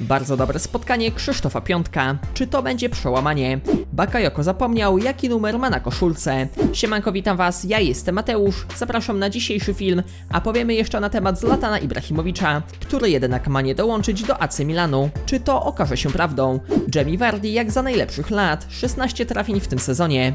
Bardzo dobre spotkanie Krzysztofa Piątka. Czy to będzie przełamanie? Bakayoko zapomniał, jaki numer ma na koszulce. Siemanko, witam was, ja jestem Mateusz, zapraszam na dzisiejszy film, a powiemy jeszcze na temat Zlatana Ibrahimowicza, który jednak ma nie dołączyć do AC Milanu. Czy to okaże się prawdą? Jamie Vardy jak za najlepszych lat, 16 trafień w tym sezonie.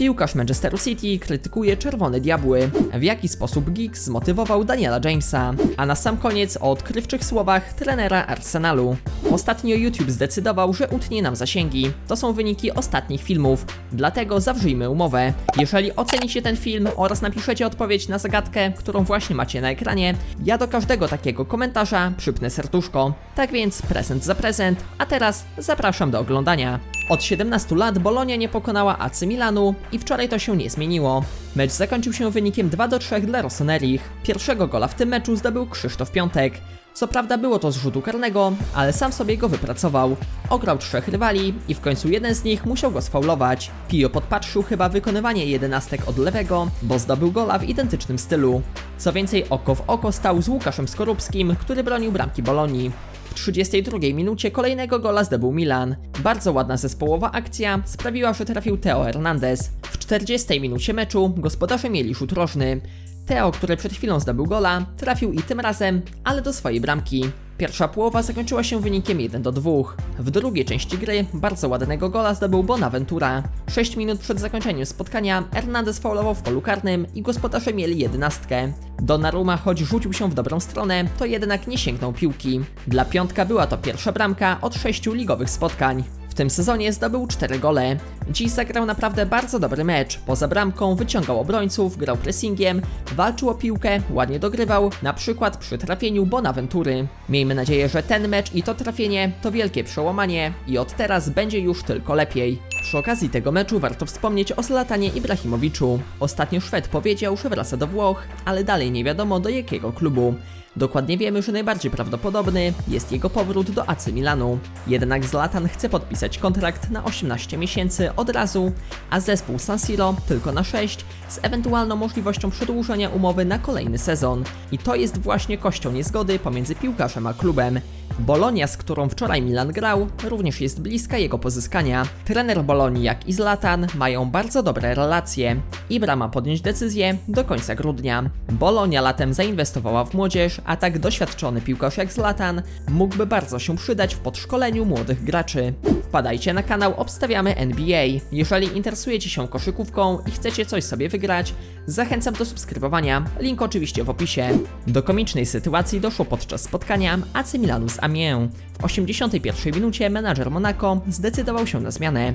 Piłkarz Manchesteru City krytykuje Czerwone Diabły. W jaki sposób Giggs zmotywował Daniela Jamesa? A na sam koniec o odkrywczych słowach trenera Arsenalu. Ostatnio YouTube zdecydował, że utnie nam zasięgi. To są wyniki ostatnich filmów, dlatego zawrzyjmy umowę. Jeżeli ocenicie ten film oraz napiszecie odpowiedź na zagadkę, którą właśnie macie na ekranie, ja do każdego takiego komentarza przypnę serduszko. Tak więc prezent za prezent, a teraz zapraszam do oglądania. Od 17 lat Bolonia nie pokonała AC Milanu i wczoraj to się nie zmieniło. Mecz zakończył się wynikiem 2 do 3 dla Rossoneri. Pierwszego gola w tym meczu zdobył Krzysztof Piątek. Co prawda było to z rzutu karnego, ale sam sobie go wypracował. Ograł trzech rywali i w końcu jeden z nich musiał go sfaulować. Pio podpatrzył chyba wykonywanie jedenastek od lewego, bo zdobył gola w identycznym stylu. Co więcej, oko w oko stał z Łukaszem Skorupskim, który bronił bramki Bolonii. W 32 minucie kolejnego gola zdobył Milan. Bardzo ładna zespołowa akcja sprawiła, że trafił Teo Hernandez. W 40 minucie meczu gospodarze mieli rzut rożny. Teo, który przed chwilą zdobył gola, trafił i tym razem, ale do swojej bramki. Pierwsza połowa zakończyła się wynikiem 1 do 2. W drugiej części gry bardzo ładnego gola zdobył Bonaventura. 6 minut przed zakończeniem spotkania Hernandez faulował w polu karnym i gospodarze mieli jedenastkę. Donnarumma choć rzucił się w dobrą stronę, to jednak nie sięgnął piłki. Dla piątka była to pierwsza bramka od 6 ligowych spotkań. W tym sezonie zdobył 4 gole. Dziś zagrał naprawdę bardzo dobry mecz. Poza bramką wyciągał obrońców, grał pressingiem, walczył o piłkę, ładnie dogrywał, na przykład przy trafieniu Bonaventury. Miejmy nadzieję, że ten mecz i to trafienie to wielkie przełamanie i od teraz będzie już tylko lepiej. Przy okazji tego meczu warto wspomnieć o Zlatanie Ibrahimowiczu. Ostatnio Szwed powiedział, że wraca do Włoch, ale dalej nie wiadomo do jakiego klubu. Dokładnie wiemy, że najbardziej prawdopodobny jest jego powrót do AC Milanu. Jednak Zlatan chce podpisać kontrakt na 18 miesięcy od razu, a zespół San Siro tylko na 6, z ewentualną możliwością przedłużenia umowy na kolejny sezon. I to jest właśnie kością niezgody pomiędzy piłkarzem a klubem. Bolonia, z którą wczoraj Milan grał, również jest bliska jego pozyskania. Trener Bolonii, jak i Zlatan, mają bardzo dobre relacje. Ibra ma podjąć decyzję do końca grudnia. Bolonia latem zainwestowała w młodzież, a tak doświadczony piłkarz jak Zlatan mógłby bardzo się przydać w podszkoleniu młodych graczy. Wpadajcie na kanał Obstawiamy NBA. Jeżeli interesujecie się koszykówką i chcecie coś sobie wygrać, zachęcam do subskrybowania. Link oczywiście w opisie. Do komicznej sytuacji doszło podczas spotkania AC Milanu z Amiens. W 81 minucie menadżer Monaco zdecydował się na zmianę.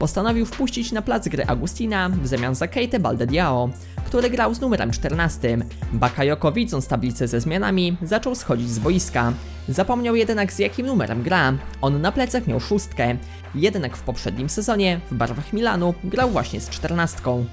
Postanowił wpuścić na plac gry Agustina w zamian za Keite Baldediao, który grał z numerem 14. Bakayoko widząc tablicę ze zmianami zaczął schodzić z boiska. Zapomniał jednak z jakim numerem gra. On na plecach miał szóstkę. Jednak w poprzednim sezonie w barwach Milanu grał właśnie z czternastką.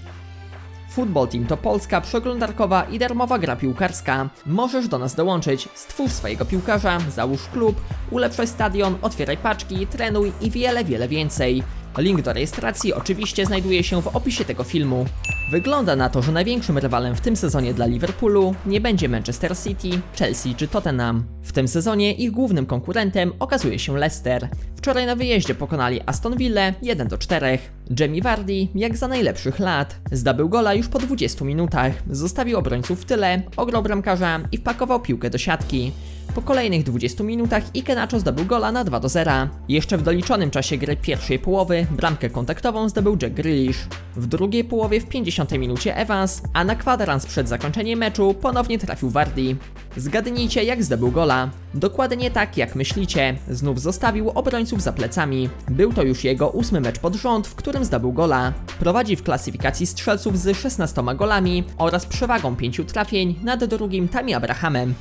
Football Team to Polska przeglądarkowa i darmowa gra piłkarska. Możesz do nas dołączyć, stwórz swojego piłkarza, załóż klub, ulepszaj stadion, otwieraj paczki, trenuj i wiele, wiele więcej. Link do rejestracji oczywiście znajduje się w opisie tego filmu. Wygląda na to, że największym rywalem w tym sezonie dla Liverpoolu nie będzie Manchester City, Chelsea czy Tottenham. W tym sezonie ich głównym konkurentem okazuje się Leicester. Wczoraj na wyjeździe pokonali Aston Villa 1 do 4. Jamie Vardy, jak za najlepszych lat, zdobył gola już po 20 minutach, zostawił obrońców w tyle, ograł bramkarza i wpakował piłkę do siatki. Po kolejnych 20 minutach Ike Nacho zdobył gola na 2 do 0. Jeszcze w doliczonym czasie gry pierwszej połowy bramkę kontaktową zdobył Jack Grealish. W drugiej połowie w 50 minucie Evans, a na kwadrans przed zakończeniem meczu ponownie trafił Vardy. Zgadnijcie jak zdobył gola. Dokładnie tak jak myślicie, znów zostawił obrońców za plecami. Był to już jego ósmy mecz pod rząd, w którym zdobył gola. Prowadzi w klasyfikacji strzelców z 16 golami oraz przewagą 5 trafień nad drugim Tami Abrahamem.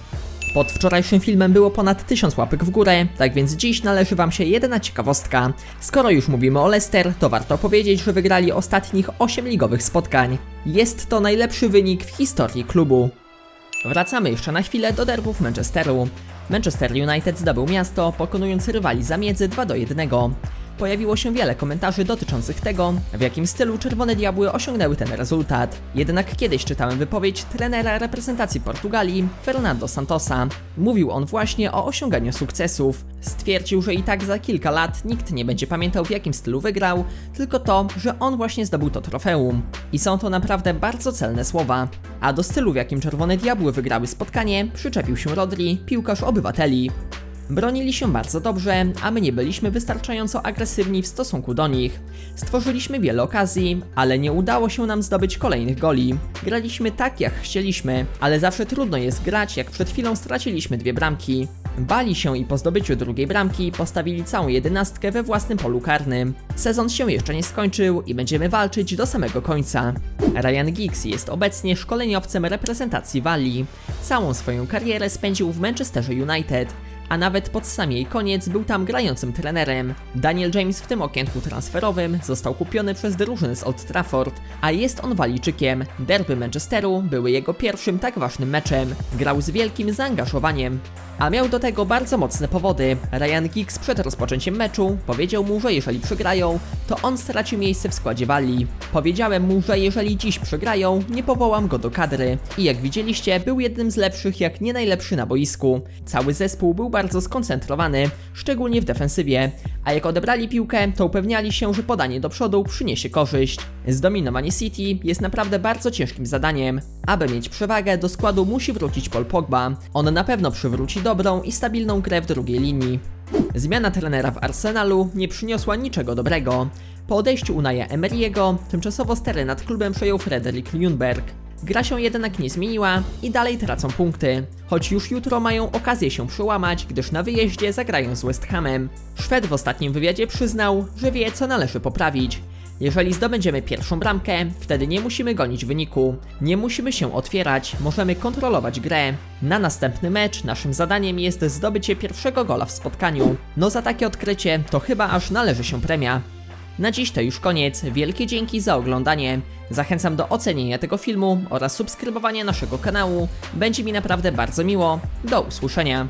Pod wczorajszym filmem było ponad 1000 łapek w górę, tak więc dziś należy Wam się jedna ciekawostka. Skoro już mówimy o Leicester, to warto powiedzieć, że wygrali ostatnich 8 ligowych spotkań. Jest to najlepszy wynik w historii klubu. Wracamy jeszcze na chwilę do derbów Manchesteru. Manchester United zdobył miasto, pokonując rywali zamiedzy 2 do 1. pojawiło się wiele komentarzy dotyczących tego, w jakim stylu Czerwone Diabły osiągnęły ten rezultat. Jednak kiedyś czytałem wypowiedź trenera reprezentacji Portugalii, Fernando Santosa. Mówił on właśnie o osiąganiu sukcesów. Stwierdził, że i tak za kilka lat nikt nie będzie pamiętał w jakim stylu wygrał, tylko to, że on właśnie zdobył to trofeum. I są to naprawdę bardzo celne słowa. A do stylu, w jakim Czerwone Diabły wygrały spotkanie, przyczepił się Rodri, piłkarz obywateli. Bronili się bardzo dobrze, a my nie byliśmy wystarczająco agresywni w stosunku do nich. Stworzyliśmy wiele okazji, ale nie udało się nam zdobyć kolejnych goli. Graliśmy tak jak chcieliśmy, ale zawsze trudno jest grać, jak przed chwilą straciliśmy dwie bramki. Bali się i po zdobyciu drugiej bramki postawili całą jedenastkę we własnym polu karnym. Sezon się jeszcze nie skończył i będziemy walczyć do samego końca. Ryan Giggs jest obecnie szkoleniowcem reprezentacji Walii. Całą swoją karierę spędził w Manchesterze United a nawet pod sam jej koniec był tam grającym trenerem. Daniel James w tym okienku transferowym został kupiony przez drużynę z Old Trafford, a jest on Walijczykiem. Derby Manchesteru były jego pierwszym tak ważnym meczem. Grał z wielkim zaangażowaniem. A miał do tego bardzo mocne powody. Ryan Giggs przed rozpoczęciem meczu powiedział mu, że jeżeli przegrają, to on straci miejsce w składzie Walii. Powiedziałem mu, że jeżeli dziś przegrają, nie powołam go do kadry. I jak widzieliście, był jednym z lepszych, jak nie najlepszy na boisku. Cały zespół był bardzo skoncentrowany, szczególnie w defensywie. A jak odebrali piłkę, to upewniali się, że podanie do przodu przyniesie korzyść. Zdominowanie City jest naprawdę bardzo ciężkim zadaniem. Aby mieć przewagę, do składu musi wrócić Paul Pogba. On na pewno przywróci dobrą i stabilną grę w drugiej linii. Zmiana trenera w Arsenalu nie przyniosła niczego dobrego. Po odejściu Unaja Emery'ego, tymczasowo stery nad klubem przejął Frederik Ljungberg. Gra się jednak nie zmieniła i dalej tracą punkty, choć już jutro mają okazję się przełamać, gdyż na wyjeździe zagrają z West Hamem. Szwed w ostatnim wywiadzie przyznał, że wie co należy poprawić. Jeżeli zdobędziemy pierwszą bramkę, wtedy nie musimy gonić wyniku, nie musimy się otwierać, możemy kontrolować grę. Na następny mecz naszym zadaniem jest zdobycie pierwszego gola w spotkaniu. No za takie odkrycie to chyba aż należy się premia. Na dziś to już koniec. Wielkie dzięki za oglądanie. Zachęcam do ocenienia tego filmu oraz subskrybowania naszego kanału. Będzie mi naprawdę bardzo miło. Do usłyszenia.